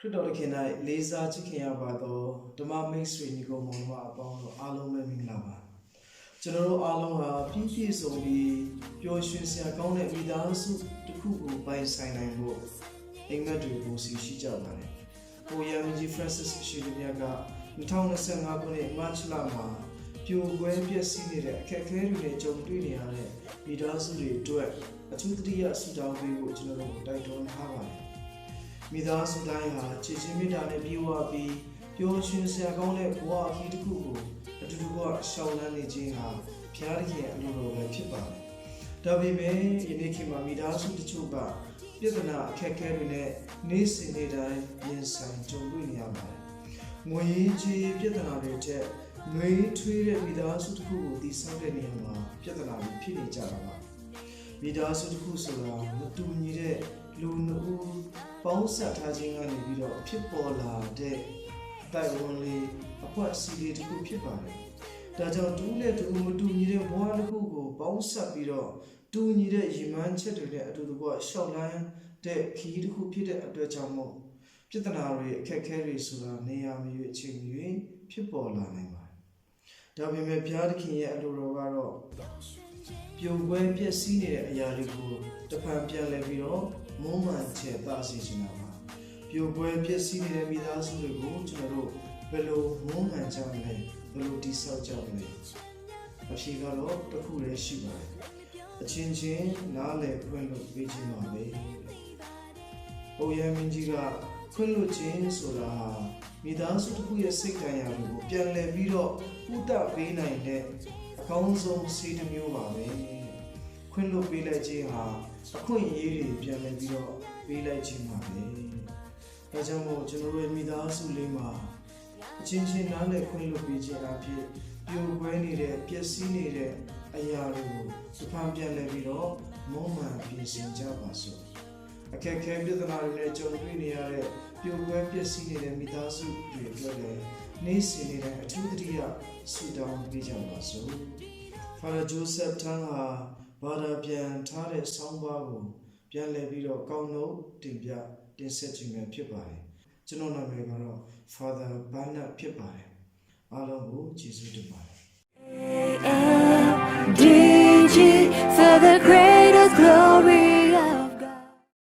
ခရစ်တော်သခင်၌လေးစားချစ်ခင်ရပါသောဓမ္မမိတ်ဆွေညီကိုမောင်မအပေါင်းတို့အားလုံးပဲမင်္ဂလာပါကျွန်တော်တို့အားလုံးဟာပြည့်ပြည့်စုံပြီးပျော်ရွှင်စရာကောင်းတဲ့မိသားစုတစ်ခုကိုပိုင်ဆိုင်နိုင်ဖို့အိမ်မက်တွေကိုစီရှိကြပါတယ်။ကိုယမ်ဂျီဖရန့်စစ်ရှိလျက်က2025ခုနှစ်မတ်လမှာပြိုကွဲပျက်စီးနေတဲ့အခက်အခဲတွေနဲ့ကြုံတွေ့နေရတဲ့မိသားစုတွေအတွက်အထူးသတိရဆုတောင်းပေးဖို့ကျွန်တော်တို့တိုက်တွန်းထားပါတယ်။ မိသားစုတိုင်းဟာချစ်ချင်းမေတ္တာနဲ့ပြည့်ဝပြီးပျော်ရွှင်စရာကောင်းတဲ့ဘဝအခီးတစ်ခုကိုအတူတူကရှောင်လန်းနေခြင်းဟာဘုရားသခင်အလိုတော်ပဲဖြစ်ပါတယ်။ဒါပေမဲ့ယနေ့ခေတ်မှာမိသားစုတချို့ကပြဿနာအခက်အခဲတွေနဲ့နေ့စဉ်နေ့တိုင်းရင်ဆိုင်ကြုံတွေ့နေရပါတယ်။ငွေကြီးပြဿနာတွေတဲ့ငွေထွေးတဲ့မိသားစုတစ်ခုကိုတည်ဆောက်တဲ့နေရာမှာပြဿနာတွေဖြစ်နေကြတာပါ။ မိသားစုတစ်ခုဆိုတာမတူညီတဲ့လူနှစ်ဦးပေါင်းစပ်ထားခြင်းကနေပြီးတော့ဖြစ်ပေါ်လာတဲ့အတိုက်အဝန်လေးအကွက်အစည်းလေးတစ်ခုဖြစ်ပါတယ်။ဒါကြောင့်တူနဲ့တူမတူညီတဲ့ဘဝတစ်ခုကိုပေါင်းစပ်ပြီးတော့တူညီတဲ့ရည်မှန်းချက်တွေနဲ့အတူတကွရှောက်လန်းတဲ့ခရီးတစ်ခုဖြစ်တဲ့အတွက်ကြောင့်မို့ပြဿနာတွေအခက်အခဲတွေဆိုတာနေရာမရွေးအချိန်မရွေးဖြစ်ပေါ်လာနိုင်ပါတယ်။ဒါပေမဲ့ဘုရားသခင်ရဲ့အလိုတော်ကတော့ ပြိုကွဲပျက်စီးနေတဲ့အရာတွေကိုတစ်ဖန်ပြန်လဲပြီးတော့မုံမှန်ချေသားစေချင်တာပါပြိုကွဲပျက်စီးနေတဲ့မိသားစုတွေကိုကျွန်တော်တို့ဘယ်လိုမုံမှန်ကြမလဲဘယ်လိုတိဆောက်ကြမလဲအဖြေကတော့တစ်ခုတည်းရှိပါတယ်အချင်းချင်းနားလည်ဖွင့်လို့ပေးခြင်းပါပဲ။အိုယမင်းကြီးကဖွင့်လို့ခြင်းဆိုတာဟာမိသားစုတစ်ခုရဲ့စိတ်ခံရတွေကိုပြန်လည်ပြီးတော့ဥဒပေးနိုင်တဲ့အ ကောင်းဆုံးစီးတစ်မျိုးပါပဲ။ခွင့်လို့ပေးလိုက်ခြင်းဟာအခွင့်အရေးတွေပြန်လည်ပြီးတော့ပေးလိုက်ခြင်းပါပဲ။ဒါကြောင့်မို့ကျွန်တော်တို့ရဲ့မိသားစုလေးမှာအချင်းချင်းနားလည်ခွင့်လို့ပေးခြင်းအဖြစ်ပြိုကွဲနေတဲ့ပျက်စီးနေတဲ့အရာတွေကိုတစ်ဖန်ပြန်လည်ပြီးတော့မုံမှန်ပြင်ဆင်ကြပါစို့။အခက်အခဲပြဿနာတွေနဲ့ကြုံတွေ့နေရတဲ့ပြိုကွဲပျက်စီးနေတဲ့မိသားစုတွေအတွက်လည်း နေ့စဉ်နေ့တိုင်းအထူးသတိရဆုတောင်းပေးကြပါစို့။ Father Joseph Tang ဟာဘာသာပြန်ထားတဲ့ဆောင်းပါးကိုပြန်လည်ပြီးတော့ကောင်းနှုတ်တင်ပြတင်ဆက်ခြင်းပဲဖြစ်ပါတယ်။ကျွန်တော်နာမည်ကတော့ Father Bernard ဖြစ်ပါတယ်။အားလုံးကိုကျေးဇူးတင်ပါတယ်။ DG for the great